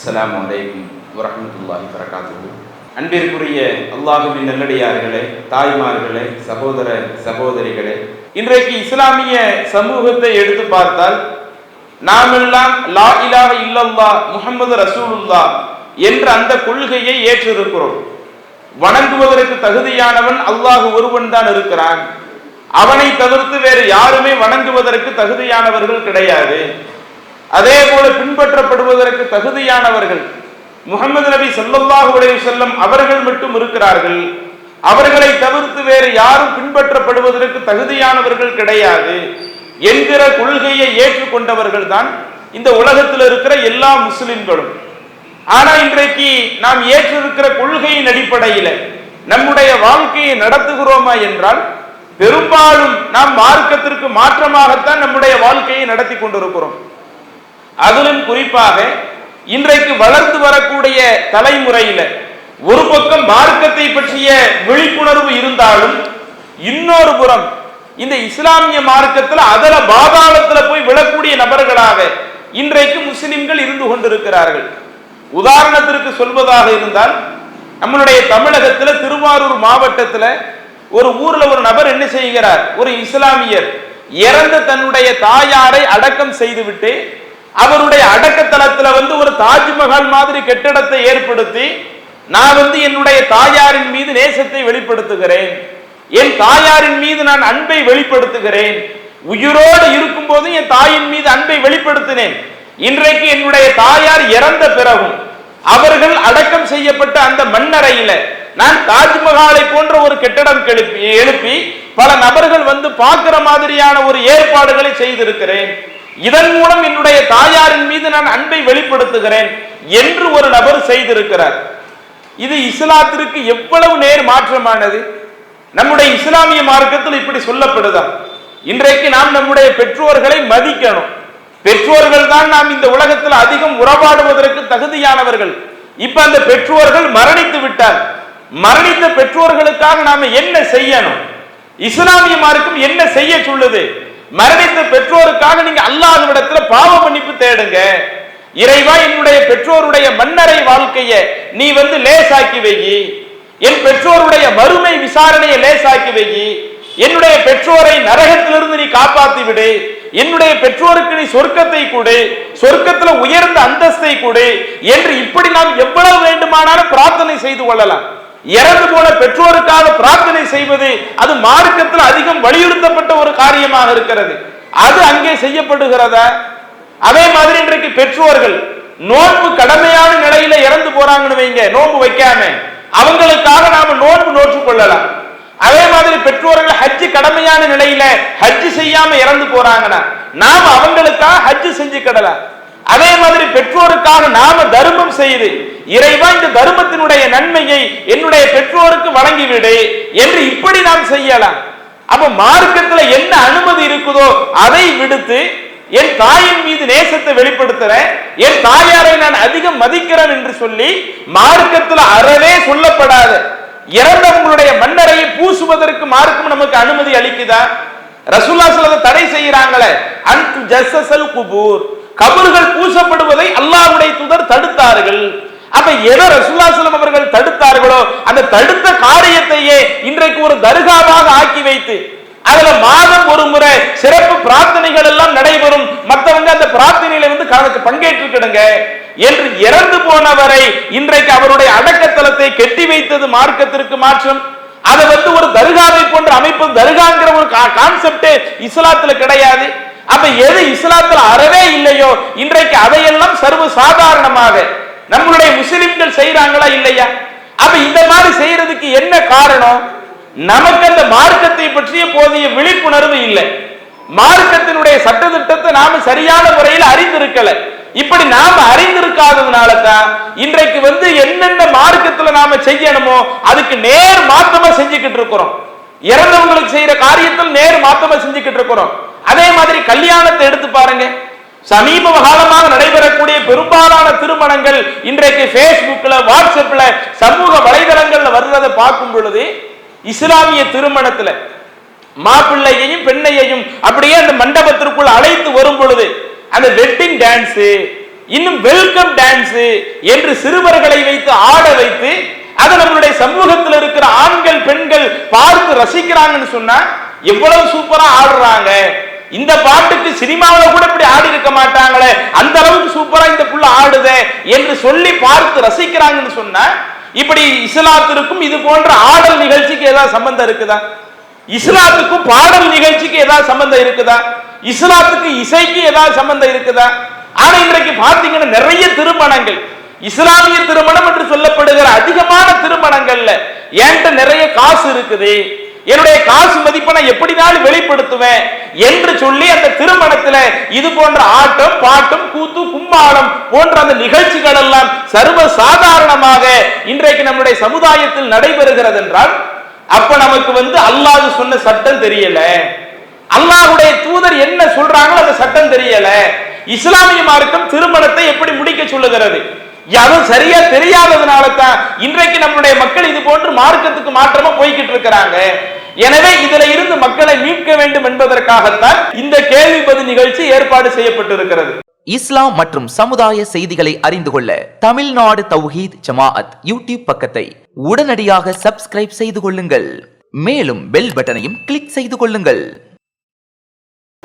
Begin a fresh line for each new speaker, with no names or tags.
அஸ்லாம் வலைக்கும் வரமத்துல்லாஹி வரகாத்து அன்பிற்குரிய அல்லாஹுவின் நல்லடியார்களே தாய்மார்களே சகோதர சகோதரிகளே இன்றைக்கு இஸ்லாமிய சமூகத்தை எடுத்து பார்த்தால் நாமெல்லாம் லா இலாக இல்லல்லா முகமது ரசூலுல்லா என்ற அந்த கொள்கையை ஏற்றிருக்கிறோம். வணங்குவதற்கு தகுதியானவன் அல்லாஹு ஒருவன் தான் இருக்கிறான். அவனை தவிர்த்து வேறு யாருமே வணங்குவதற்கு தகுதியானவர்கள் கிடையாது. அதே போல பின்பற்றப்படுவதற்கு தகுதியானவர்கள் முகமது நபி ஸல்லல்லாஹு செல்லும் அவர்கள் மட்டும் இருக்கிறார்கள். அவர்களை தவிர்த்து வேறு யாரும் பின்பற்றப்படுவதற்கு தகுதியானவர்கள் கிடையாது. என்கிற கொள்கையை ஏற்றுக்கொண்டவர்கள் தான் இந்த உலகத்தில் இருக்கிற எல்லா முஸ்லிம்களும். ஆனா இன்றைக்கு நாம் ஏற்றிருக்கிற கொள்கையின் அடிப்படையில் நம்முடைய வாழ்க்கையை நடத்துகிறோமா என்றால் பெரும்பாலும் நாம் மார்க்கத்திற்கு மாற்றமாகத்தான் நம்முடைய வாழ்க்கையை நடத்தி கொண்டிருக்கிறோம். அதிலும் குறிப்பாக இன்றைக்கு வளர்ந்து வரக்கூடிய தலைமுறையில ஒரு பக்கம் மார்க்கத்தை பற்றிய விழிப்புணர்வு இருந்தாலும் இன்னொரு புறம் இந்த இஸ்லாமிய மார்க்கத்தில் அதல பாதாளத்துல போய் விழக்கூடிய நபர்களாக இன்றைக்கு முஸ்லிம்கள் இருந்து கொண்டிருக்கிறார்கள். உதாரணத்திற்கு சொல்வதாக இருந்தால் நம்மளுடைய தமிழகத்தில் திருவாரூர் மாவட்டத்தில் ஒரு ஊர்ல ஒரு நபர் என்ன செய்கிறார்? ஒரு இஸ்லாமியர் இறந்த தன்னுடைய தாயாரை அடக்கம் செய்துவிட்டு அவருடைய அடக்கத்தலத்துல வந்து ஒரு தாஜ்மஹால் மாதிரி கட்டிடத்தை ஏற்படுத்தி நான் வந்து என்னுடைய தாயாரின் மீது நேசத்தை வெளிப்படுத்துகிறேன். என் தாயாரின் மீது நான் அன்பை வெளிப்படுத்துகிறேன். உயிரோடு இருக்கும் போது என் தாயின் மீது அன்பை வெளிப்படுத்தினேன். இன்றைக்கு என்னுடைய தாயார் இறந்த பிறகும் அவர்கள் அடக்கம் செய்யப்பட்ட அந்த மண்ணறையில நான் தாஜ்மஹாலை போன்ற ஒரு கட்டிடம் எழுப்பி எழுப்பி பல நபர்கள் வந்து பார்க்கிற மாதிரியான ஒரு ஏற்பாடுகளை செய்திருக்கிறேன். இதன் மூலம் என்னுடைய தாயாரின் மீது நான் அன்பை வெளிப்படுத்துகிறேன் என்று ஒரு நபர் செய்திருக்கிறார். இது இஸ்லாத்திற்கு எவ்வளவு நேர் மாற்றமானது? நம்முடைய இஸ்லாமிய மார்க்கத்தில் இப்படி சொல்லப்படுதா? இன்றைக்கு நாம் நம்முடைய பெற்றோர்களை மதிக்கணும். பெற்றோர்கள் தான் நாம் இந்த உலகத்தில் அதிகம் உறவாடுவதற்கு தகுதியானவர்கள். இப்ப அந்த பெற்றோர்கள் மரணித்து விட்டார். மரணித்த பெற்றோர்களுக்காக நாம என்ன செய்யணும்? இஸ்லாமிய மார்க்கம் என்ன செய்ய சொல்லுது? மரணித்த பெற்றோருக்காக நீங்க அல்லாஹ்விடத்துல பாவ மன்னிப்பு தேடுங்க. இறைவா என்னுடைய பெற்றோருடைய மன்னரை வாழ்க்கைய நீ வந்து லேசாக்கி வை என் பெற்றோருடைய மறுமை விசாரணையை லேசாக்கி வை என்னுடைய பெற்றோரை நரகத்திலிருந்து நீ காப்பாத்தி விடு. என்னுடைய பெற்றோருக்கு நீ சொர்க்கத்தை கொடு. சொர்க்கத்துல உயர்ந்த அந்தஸ்தை கொடு. என்று இப்படி நாம் எவ்வளவு வேண்டுமானாலும் பிரார்த்தனை செய்து கொள்ளலாம். இறந்து போன பெற்றோருக்காக பிரார்த்தனை செய்வது அது மார்க்கத்தில் அதிகம் வலியுறுத்தப்பட்ட ஒரு காரியமாக இருக்கிறது. அது அங்கே செய்யப்படுகிறதா அதே மாதிரி இன்றைக்கு பெற்றோர்கள் நோன்பு கடமையான நிலையில இறந்து போறாங்கன்னு வைங்க நோன்பு வைக்காம. அவங்களுக்காக நாம நோன்பு நோற்று கொள்ளலாம். அதே மாதிரி பெற்றோர்கள் ஹஜ்ஜு கடமையான நிலையில ஹஜ்ஜு செய்யாம இறந்து போறாங்கன்னா நாம அவங்களுக்காக ஹஜ்ஜு செஞ்சு கடலாம். அதே மாதிரி பெற்றோருக்காக நாம தர்மம் செய்து இறைவா இந்த தர்மத்தினுடைய நன்மையை என்னுடைய பெற்றோருக்கு வழங்கிவிடு என்று இப்படி நாம் செய்யலாம். அப்ப மார்க்கத்துல என்ன அனுமதி இருக்குதோ அதை விடுத்து என் தாயின் மீது நேசத்தை வெளிப்படுத்துறேன் என் தாயாரை நான் அதிகம் மதிக்கிறேன் என்று சொல்லி மார்க்கத்துல அறவே சொல்லப்படாத. இறந்தவங்களுடைய மன்னரையை பூசுவதற்கு மார்க்கம் நமக்கு அனுமதி அளிக்குதா? ரசூல்லா சிலதை தடை செய்யறாங்களே அன் ஜஸ்ஸல் குபூர். கபர்கள் பூசப்படுவதை அல்லாஹ்வுடைய துதர் தடுத்தார்கள். அப்ப எதை ரசூல்லாசலம் அவர்கள் தடுத்தார்களோ அந்த தடுத்த காரியத்தையே இன்றைக்கு ஒரு தர்காவாக ஆக்கி வைத்து அதுல மாதம் ஒரு முறை சிறப்பு பிரார்த்தனைகள் எல்லாம் நடைபெறும். மற்றவங்க அந்த பிரார்த்தனையில வந்து கணக்கு பங்கேற்றுக்கிடுங்க என்று இறந்து போனவரை இன்றைக்கு அவருடைய அடக்கத்தலத்தை கெட்டி வைத்தது மார்க்கத்திற்கு மாற்றம். அதை வந்து ஒரு தர்காவை போன்ற அமைப்பு தர்காங்கிற ஒரு கான்செப்ட் இஸ்லாத்துல கிடையாது. அப்ப எது இஸ்லாத்துல அறவே இல்லையோ இன்றைக்கு அதையெல்லாம் சர்வ சாதாரணமாக நம்மளுடைய முஸ்லிம்கள் செய்யறாங்களா இல்லையா? அப்ப இந்த மாதிரி செய்யறதுக்கு என்ன காரணம்? நமக்கு அந்த மார்க்கத்தை பற்றிய போதிய விழிப்புணர்வு இல்லை. மார்க்கத்தினுடைய சட்டத்திட்டத்தை நாம சரியான முறையில் அறிந்திருக்கல. இப்படி நாம அறிந்திருக்காததுனால தான் இன்றைக்கு வந்து என்னென்ன மார்க்கத்துல நாம செய்யணுமோ அதுக்கு நேர் மாத்தமா செஞ்சுக்கிட்டு இருக்கிறோம். இறந்தவங்களுக்கு செய்யற காரியத்தில் நேர் மாத்தமா செஞ்சுக்கிட்டு இருக்கிறோம். அதே மாதிரி கல்யாணத்தை எடுத்து பாருங்க. சமீப காலமாக நடைபெறக்கூடிய பெரும்பாலான திருமணங்கள் இன்றைக்கு பேஸ்புக்ல வாட்ஸ்அப்ல சமூக வலைதளங்கள்ல வர்றதை பார்க்கும் பொழுது இஸ்லாமிய திருமணத்துல மாப்பிள்ளையையும் பெண்ணையையும் அப்படியே அந்த மண்டபத்திற்குள் அழைத்து வரும் பொழுது அந்த வெட்டிங் டான்ஸ் இன்னும் வெல்கம் டான்ஸ் என்று சிறுவர்களை வைத்து ஆட வைத்து அதை நம்மளுடைய சமூகத்தில் இருக்கிற ஆண்கள் பெண்கள் பார்த்து ரசிக்கிறாங்கன்னு சொன்னா எவ்வளவு சூப்பரா ஆடுறாங்க. இந்த பாட்டுக்கு சினிமாவில் கூட இப்படி ஆடி இருக்க மாட்டாங்களே. அந்த அளவுக்கு சூப்பரா இந்த புள்ள ஆடுதே என்று சொல்லி பார்த்து ரசிக்கிறாங்கன்னு சொன்னா இப்படி இஸ்லாத்திற்கும் இது போன்ற ஆடல் நிகழ்ச்சிக்கு ஏதாவது சம்பந்தம் இருக்குதா? இஸ்லாத்துக்கும் பாடல் நிகழ்ச்சிக்கு ஏதாவது சம்பந்தம் இருக்குதா? இஸ்லாத்துக்கு இசைக்கு ஏதாவது சம்பந்தம் இருக்குதா? ஆனா இன்றைக்கு பாத்தீங்கன்னா நிறைய திருமணங்கள். இஸ்லாமிய திருமணம் என்று சொல்லப்படுகிற அதிகமான திருமணங்கள்ல என்கிட்ட நிறைய காசு இருக்குது. என்னுடைய காசு மதி நான் எப்படினாலும் வெளிப்படுத்துவேன் என்று சொல்லி அந்த திருமணத்துல இது போன்ற ஆட்டம் பாட்டும் கூத்து கும்மாளம் போன்ற அந்த நிகழ்ச்சிகள் எல்லாம் சர்வ சாதாரணமாக இன்றைக்கு நம்முடைய சமுதாயத்தில் நடைபெறுகிறது என்றால் அப்ப நமக்கு வந்து அல்லாஹ் சொன்ன சட்டம் தெரியல. அல்லாஹுடைய தூதர் என்ன சொல்றாங்களோ அந்த சட்டம் தெரியல. இஸ்லாமிய மார்க்கம் திருமணத்தை எப்படி முடிக்க சொல்லுகிறது? யாரும் சரியா தெரியாததுனால தான் இன்றைக்கு நம்முடைய மக்கள் இது போன்று மார்க்கத்துக்கு மாற்றமா போய்கிட்டு இருக்கிறாங்க. எனவே இதுல இருந்து மக்களை மீட்க வேண்டும் என்பதற்காகத்தான் இந்த கேள்வி பதில் நிகழ்ச்சி ஏற்பாடு செய்யப்பட்டிருக்கிறது.
இஸ்லாம் மற்றும் சமுதாய செய்திகளை அறிந்து கொள்ள தமிழ்நாடு தௌஹீத் ஜமாஅத் யூடியூப் பக்கத்தை உடனடியாக சப்ஸ்கிரைப் செய்து கொள்ளுங்கள். மேலும் பெல் பட்டனையும் கிளிக் செய்து கொள்ளுங்கள்.